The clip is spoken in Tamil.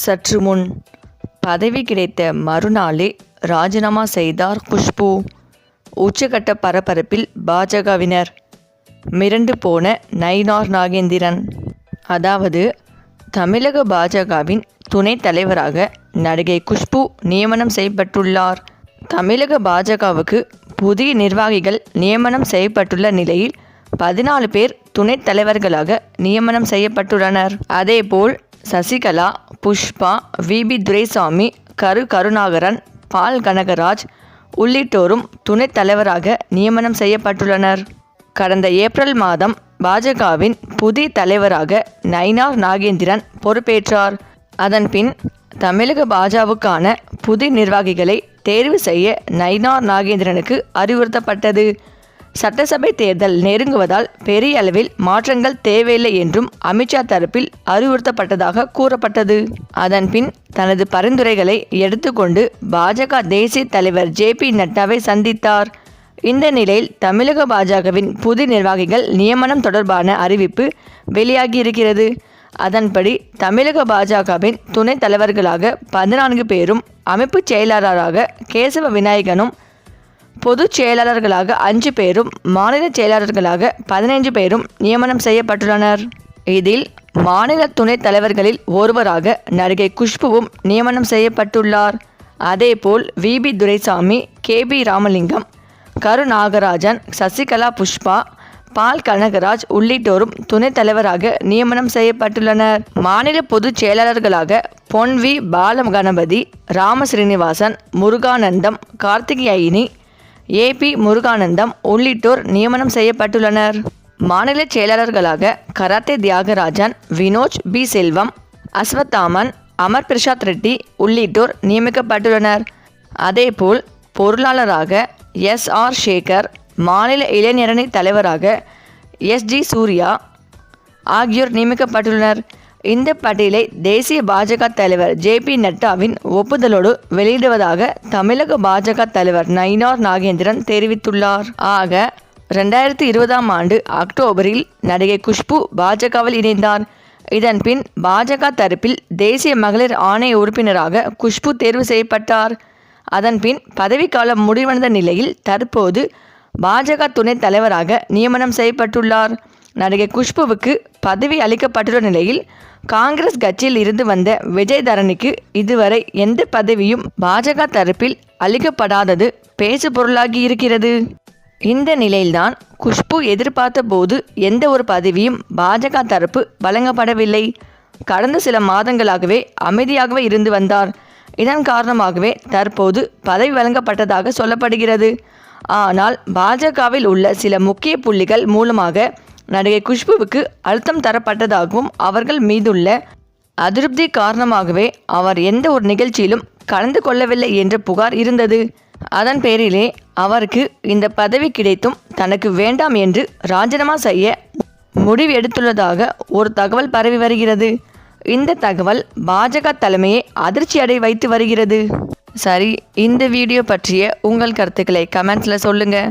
சற்று முன் பதவி கிடைத்த மறுநாளே ராஜினாமா செய்தார் குஷ்பு. உச்சகட்ட பரபரப்பில் பாஜகவினர் மிரண்டு போன நயினார் நாகேந்திரன். அதாவது தமிழக பாஜகவின் துணைத் தலைவராக நடிகை குஷ்பு நியமனம் செய்யப்பட்டுள்ளார். தமிழக பாஜகவுக்கு புதிய நிர்வாகிகள் நியமனம் செய்யப்பட்டுள்ள நிலையில் பதினாலு பேர் துணைத் தலைவர்களாக நியமனம் செய்யப்பட்டுள்ளனர். அதேபோல் சசிகலா புஷ்பா விபி துரைசாமி கரு கருணாகரன் பால் கனகராஜ் உள்ளிட்டோரும் துணைத் தலைவராக நியமனம் செய்யப்பட்டுள்ளனர். கடந்த ஏப்ரல் மாதம் பாஜகவின் புதிய தலைவராக நயினார் நாகேந்திரன் பொறுப்பேற்றார். அதன்பின் தமிழக பாஜகவுக்கான புதிய நிர்வாகிகளை தேர்வு செய்ய நயினார் நாகேந்திரனுக்கு அறிவுறுத்தப்பட்டது. சட்டசபை தேர்தல் நெருங்குவதால் பெரிய அளவில் மாற்றங்கள் தேவையில்லை என்றும் அமித்ஷா தரப்பில் அறிவுறுத்தப்பட்டதாக கூறப்பட்டது. அதன்பின் தனது பரிந்துரைகளை எடுத்துக்கொண்டு பாஜக தேசிய தலைவர் ஜே பி நட்டாவை சந்தித்தார். இந்த நிலையில் தமிழக பாஜகவின் புதிய நிர்வாகிகள் நியமனம் தொடர்பான அறிவிப்பு வெளியாகியிருக்கிறது. அதன்படி தமிழக பாஜகவின் துணைத் தலைவர்களாக பதினான்கு பேரும் அமைப்பு செயலாளராக கேசவ விநாயகனும் பொதுச் செயலாளர்களாக அஞ்சு பேரும் மாநில செயலாளர்களாக பதினைஞ்சு பேரும் நியமனம் செய்யப்பட்டுள்ளனர். இதில் மாநில துணைத் தலைவர்களில் ஒருவராக நடிகை குஷ்புவும் நியமனம் செய்யப்பட்டுள்ளார். அதேபோல் VP Duraisamy K. P. Ramalingam Karu Nagarajan Sasikala Pushpa பால் கனகராஜ் உள்ளிட்டோரும் துணைத் தலைவராக நியமனம் செய்யப்பட்டுள்ளனர். மாநில பொதுச் செயலாளர்களாக பொன் வி. பால கணபதி ராம ஸ்ரீனிவாசன் முருகானந்தம் கார்த்திகேயனி ஏபி முருகானந்தம் உள்ளிட்டோர் நியமனம் செய்யப்பட்டுள்ளனர். மாநில செயலாளர்களாக கராத்தே தியாகராஜன் வினோஜ் பி. செல்வம் அஸ்வத்தாமன் அமர் பிரசாத் ரெட்டி உள்ளிட்டோர் நியமிக்கப்பட்டுள்ளனர். அதேபோல் பொருளாளராக எஸ். ஆர். சேகர் மாநில இளைஞரணி தலைவராக எஸ். ஜி. சூர்யா ஆகியோர் நியமிக்கப்பட்டுள்ளனர். இந்த பட்டியலை தேசிய பாஜக தலைவர் ஜே பி நட்டாவின் ஒப்புதலோடு வெளியிடுவதாக தமிழக பாஜக தலைவர் நயினார் நாகேந்திரன் தெரிவித்துள்ளார். ஆக ரெண்டாயிரத்தி இருபதாம் ஆண்டு அக்டோபரில் நடிகை குஷ்பு பாஜகவில் இணைந்தார். இதன்பின் பாஜக தரப்பில் தேசிய மகளிர் ஆணைய உறுப்பினராக குஷ்பு தேர்வு செய்யப்பட்டார். அதன்பின் பதவிக்காலம் முடிவடைந்த நிலையில் தற்போது பாஜக துணைத் தலைவராக நியமனம் செய்யப்பட்டுள்ளார். நடிகை குஷ்புவுக்கு பதவி அளிக்கப்பட்டுள்ள நிலையில் காங்கிரஸ் கட்சியில் இருந்து வந்த விஜய் தரணிக்கு இதுவரை எந்த பதவியும் பாஜக தரப்பில் அளிக்கப்படாதது பேசு பொருளாகி இருக்கிறது. இந்த நிலையில்தான் குஷ்பு எதிர்பார்த்த போது எந்த ஒரு பதவியும் பாஜக தரப்பு வழங்கப்படவில்லை. கடந்த சில மாதங்களாகவே அமைதியாகவே இருந்து வந்தார். இதன் காரணமாகவே தற்போது பதவி வழங்கப்பட்டதாக சொல்லப்படுகிறது. ஆனால் பாஜகவில் உள்ள சில முக்கிய புள்ளிகள் மூலமாக நடிகை குஷ்புவுக்கு அழுத்தம் தரப்பட்டதாகவும் அவர்கள் மீதுள்ள அதிருப்தி காரணமாகவே அவர் எந்த ஒரு நிகழ்ச்சியிலும் கலந்து கொள்ளவில்லை என்ற புகார் இருந்தது. அதன் பேரிலே அவருக்கு இந்த பதவி கிடைத்தும் தனக்கு வேண்டாம் என்று ராஜினாமா செய்ய முடிவு எடுத்துள்ளதாக ஒரு தகவல் பரவி வருகிறது. இந்த தகவல் பாஜக தலைமையை அதிர்ச்சி அடை வைத்து வருகிறது. சரி இந்த வீடியோ பற்றிய உங்கள் கருத்துக்களை கமெண்ட்ஸில் சொல்லுங்கள்